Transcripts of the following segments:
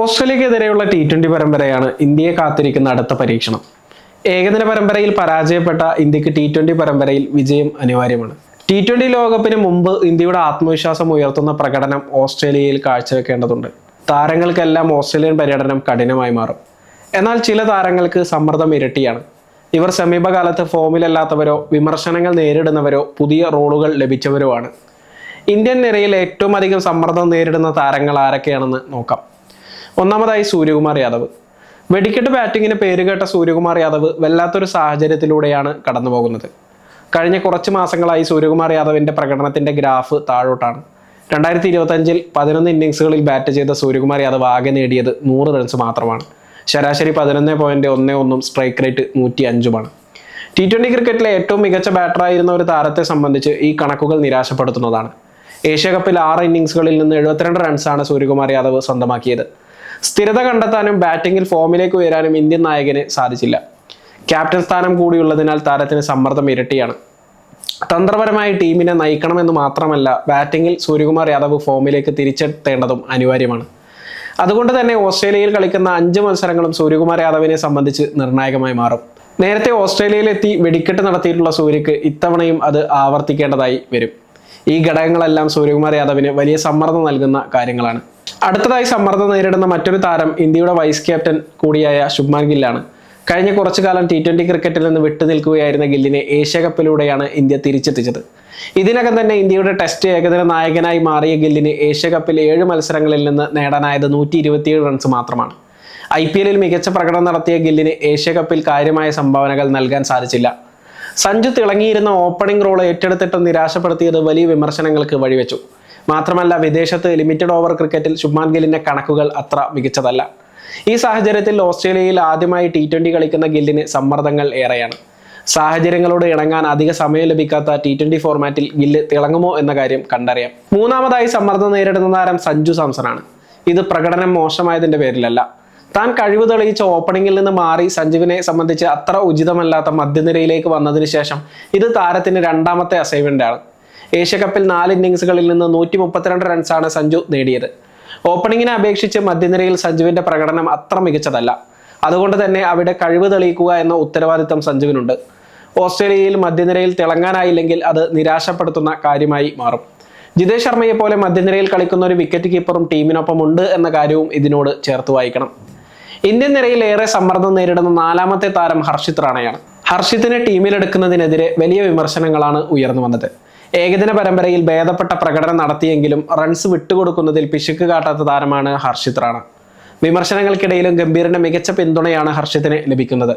ഓസ്ട്രേലിയക്കെതിരെയുള്ള T twenty പരമ്പരയാണ് ഇന്ത്യയെ കാത്തിരിക്കുന്ന അടുത്ത പരീക്ഷണം. ഏകദിന പരമ്പരയിൽ പരാജയപ്പെട്ട ഇന്ത്യയ്ക്ക് ടി ട്വന്റി പരമ്പരയിൽ വിജയം അനിവാര്യമാണ്. ടി ട്വന്റി ലോകകപ്പിന് മുമ്പ് ഇന്ത്യയുടെ ആത്മവിശ്വാസം ഉയർത്തുന്ന പ്രകടനം ഓസ്ട്രേലിയയിൽ കാഴ്ചവെക്കേണ്ടതുണ്ട്. താരങ്ങൾക്കെല്ലാം ഓസ്ട്രേലിയൻ പര്യടനം കഠിനമായി മാറും. എന്നാൽ ചില താരങ്ങൾക്ക് സമ്മർദ്ദം ഇരട്ടിയാണ്. ഇവർ സമീപകാലത്ത് ഫോമിലല്ലാത്തവരോ വിമർശനങ്ങൾ നേരിടുന്നവരോ പുതിയ റോളുകൾ ലഭിച്ചവരോ ആണ് ഇന്ത്യൻ നിരയിൽ ഏറ്റവും അധികം സമ്മർദ്ദം നേരിടുന്ന താരങ്ങൾ ആരൊക്കെയാണെന്ന് നോക്കാം. ഒന്നാമതായി സൂര്യകുമാർ യാദവ്. വെടിക്കെട്ട് ബാറ്റിങ്ങിന് പേരുകേട്ട സൂര്യകുമാർ യാദവ് വല്ലാത്തൊരു സാഹചര്യത്തിലൂടെയാണ് കടന്നു പോകുന്നത് കഴിഞ്ഞ കുറച്ച് മാസങ്ങളായി സൂര്യകുമാർ യാദവിന്റെ പ്രകടനത്തിന്റെ ഗ്രാഫ് താഴോട്ടാണ്. രണ്ടായിരത്തി ഇരുപത്തഞ്ചിൽ പതിനൊന്ന് ഇന്നിങ്സുകളിൽ ബാറ്റ് ചെയ്ത സൂര്യകുമാർ യാദവ് ആകെ നേടിയത് നൂറ് റൺസ് മാത്രമാണ്. ശരാശരി പതിനൊന്ന് പോയിന്റ് ഒന്ന് ഒന്നും സ്ട്രൈക്ക് റേറ്റ് നൂറ്റി അഞ്ചുമാണ്. ടി ട്വന്റി ക്രിക്കറ്റിലെ ഏറ്റവും മികച്ച ബാറ്ററായിരുന്ന ഒരു താരത്തെ സംബന്ധിച്ച് ഈ കണക്കുകൾ നിരാശപ്പെടുത്തുന്നതാണ്. ഏഷ്യ കപ്പിൽ ആറ് ഇന്നിങ്സുകളിൽ നിന്ന് എഴുപത്തിരണ്ട് റൺസാണ് സൂര്യകുമാർ യാദവ് സ്വന്തമാക്കിയത്. സ്ഥിരത കണ്ടെത്താനും ബാറ്റിംഗിൽ ഫോമിലേക്ക് ഉയരാനും ഇന്ത്യൻ നായകന് സാധിച്ചില്ല. ക്യാപ്റ്റൻ സ്ഥാനം കൂടിയുള്ളതിനാൽ താരത്തിന് സമ്മർദ്ദം ഇരട്ടിയാണ്. തന്ത്രപരമായി ടീമിനെ നയിക്കണമെന്ന് മാത്രമല്ല ബാറ്റിംഗിൽ സൂര്യകുമാർ യാദവ് ഫോമിലേക്ക് തിരിച്ചെത്തേണ്ടതും അനിവാര്യമാണ്. അതുകൊണ്ട് തന്നെ ഓസ്ട്രേലിയയിൽ കളിക്കുന്ന അഞ്ച് മത്സരങ്ങളും സൂര്യകുമാർ യാദവിനെ സംബന്ധിച്ച് നിർണായകമായി മാറും. നേരത്തെ ഓസ്ട്രേലിയയിലെത്തി വെടിക്കെട്ട് നടത്തിയിട്ടുള്ള സൂര്യക്ക് ഇത്തവണയും അത് ആവർത്തിക്കേണ്ടതായി വരും. ഈ ഘടകങ്ങളെല്ലാം സൂര്യകുമാർ യാദവിന് വലിയ സമ്മർദ്ദം നൽകുന്ന കാര്യങ്ങളാണ്. അടുത്തതായി സമ്മർദ്ദം നേരിടുന്ന മറ്റൊരു താരം ഇന്ത്യയുടെ വൈസ് ക്യാപ്റ്റൻ കൂടിയായ ശുഭ്മാൻ ഗില്ലാണ്. കഴിഞ്ഞ കുറച്ചു കാലം ടി ട്വന്റി ക്രിക്കറ്റിൽ നിന്ന് വിട്ടുനിൽക്കുകയായിരുന്ന ഗില്ലിനെ ഏഷ്യ കപ്പിലൂടെയാണ് ഇന്ത്യ തിരിച്ചെത്തിച്ചത്. ഇതിനകം തന്നെ ഇന്ത്യയുടെ ടെസ്റ്റ് ഏകദിന നായകനായി മാറിയ ഗില്ലിന് ഏഷ്യ കപ്പിൽ ഏഴ് മത്സരങ്ങളിൽ നിന്ന് നേടാനായത് നൂറ്റി ഇരുപത്തിയേഴ് റൺസ് മാത്രമാണ് ഐ പി എല്ലിൽ മികച്ച പ്രകടനം നടത്തിയ ഗില്ലിന് ഏഷ്യ കപ്പിൽ കാര്യമായ സംഭാവനകൾ നൽകാൻ സാധിച്ചില്ല. സഞ്ജു തിളങ്ങിയിരുന്ന ഓപ്പണിംഗ് റോൾ ഏറ്റെടുത്തിട്ട് നിരാശപ്പെടുത്തിയത് വലിയ വിമർശനങ്ങൾക്ക് വഴിവെച്ചു. മാത്രമല്ല വിദേശത്ത് ലിമിറ്റഡ് ഓവർ ക്രിക്കറ്റിൽ ശുഭ്മാൻ ഗില്ലിന്റെ കണക്കുകൾ അത്ര മികച്ചതല്ല. ഈ സാഹചര്യത്തിൽ ഓസ്ട്രേലിയയിൽ ആദ്യമായി ടി ട്വന്റി കളിക്കുന്ന ഗില്ലിന് സമ്മർദ്ദങ്ങൾ ഏറെയാണ്. സാഹചര്യങ്ങളോട് ഇണങ്ങാൻ അധിക സമയം ലഭിക്കാത്ത ടി ട്വന്റി ഫോർമാറ്റിൽ ഗില്ല് തിളങ്ങുമോ എന്ന കാര്യം കണ്ടറിയാം. മൂന്നാമതായി സമ്മർദ്ദം നേരിടുന്ന താരം സഞ്ജു സാംസണാണ്. ഇത് പ്രകടനം മോശമായതിന്റെ പേരിലല്ല. താൻ കഴിവ് തെളിയിച്ച ഓപ്പണിംഗിൽ നിന്ന് മാറി സഞ്ജുവിനെ സംബന്ധിച്ച് അത്ര ഉചിതമല്ലാത്ത മധ്യനിരയിലേക്ക് വന്നതിന് ശേഷം ഇത് താരത്തിന് രണ്ടാമത്തെ അസൈൻമെന്റ് ആണ് ഏഷ്യ കപ്പിൽ നാല് ഇന്നിങ്സുകളിൽ നിന്ന് നൂറ്റി മുപ്പത്തിരണ്ട് റൺസാണ് സഞ്ജു നേടിയത്. ഓപ്പണിങ്ങിനെ അപേക്ഷിച്ച് മധ്യനിരയിൽ സഞ്ജുവിന്റെ പ്രകടനം അത്ര മികച്ചതല്ല. അതുകൊണ്ട് തന്നെ അവിടെ കഴിവ് തെളിയിക്കുക എന്ന ഉത്തരവാദിത്തം സഞ്ജുവിനുണ്ട്. ഓസ്ട്രേലിയയിൽ മധ്യനിരയിൽ തിളങ്ങാനായില്ലെങ്കിൽ അത് നിരാശപ്പെടുത്തുന്ന കാര്യമായി മാറും. ജിതേഷ് ശർമ്മയെ പോലെ മധ്യനിരയിൽ കളിക്കുന്ന ഒരു വിക്കറ്റ് കീപ്പറും ടീമിനൊപ്പം ഉണ്ട് എന്ന കാര്യവും ഇതിനോട് ചേർത്ത് വായിക്കണം. ഇന്ത്യൻ നിരയിൽ ഏറെ സമ്മർദ്ദം നേരിടുന്ന നാലാമത്തെ താരം ഹർഷിത് റാണയാണ്. ഹർഷിത്തിനെ ടീമിലെടുക്കുന്നതിനെതിരെ വലിയ വിമർശനങ്ങളാണ് ഉയർന്നു വന്നത്. ഏകദിന പരമ്പരയിൽ ഭേദപ്പെട്ട പ്രകടനം നടത്തിയെങ്കിലും റൺസ് വിട്ടുകൊടുക്കുന്നതിൽ പിശുക്ക് കാട്ടാത്ത താരമാണ് ഹർഷിത് റാണ. വിമർശനങ്ങൾക്കിടയിലും ഗംഭീറിന്റെ മികച്ച പിന്തുണയാണ് ഹർഷിത്തിന് ലഭിക്കുന്നത്.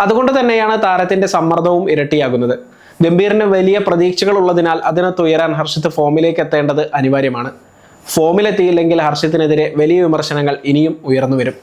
അതുകൊണ്ട് തന്നെയാണ് താരത്തിന്റെ സമ്മർദ്ദവും ഇരട്ടിയാകുന്നത്. ഗംഭീറിന് വലിയ പ്രതീക്ഷകൾ ഉള്ളതിനാൽ അതിനൊത്ത് ഉയരാൻ ഹർഷിത് ഫോമിലേക്ക് എത്തേണ്ടത് അനിവാര്യമാണ്. ഫോമിലെത്തിയില്ലെങ്കിൽ ഹർഷിത്തിനെതിരെ വലിയ വിമർശനങ്ങൾ ഇനിയും ഉയർന്നു വരും.